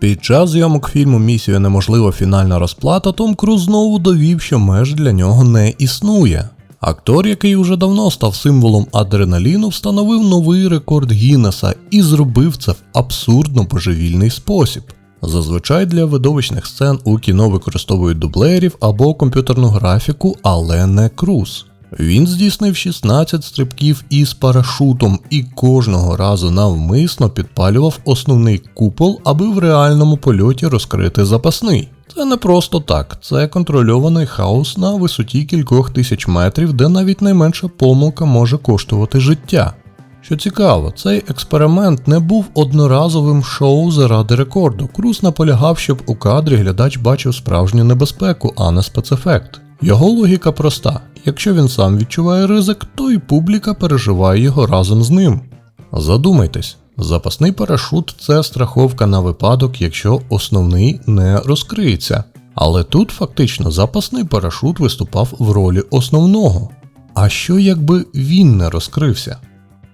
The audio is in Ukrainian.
Під час зйомок фільму Місія неможлива фінальна розплата Том Круз знову довів, що меж для нього не існує. Актор, який уже давно став символом адреналіну, встановив новий рекорд Гіннеса і зробив це в абсурдно божевільний спосіб. Зазвичай для видовищних сцен у кіно використовують дублерів або комп'ютерну графіку, але не Круз. Він здійснив 16 стрибків із парашутом і кожного разу навмисно підпалював основний купол, аби в реальному польоті розкрити запасний. Це не просто так, це контрольований хаос на висоті кількох тисяч метрів, де навіть найменша помилка може коштувати життя. Що цікаво, цей експеримент не був одноразовим шоу заради рекорду. Круз наполягав, щоб у кадрі глядач бачив справжню небезпеку, а не спецефект. Його логіка проста: якщо він сам відчуває ризик, то і публіка переживає його разом з ним. Задумайтесь, запасний парашут це страховка на випадок, якщо основний не розкриється. Але тут фактично запасний парашут виступав в ролі основного. А що якби він не розкрився?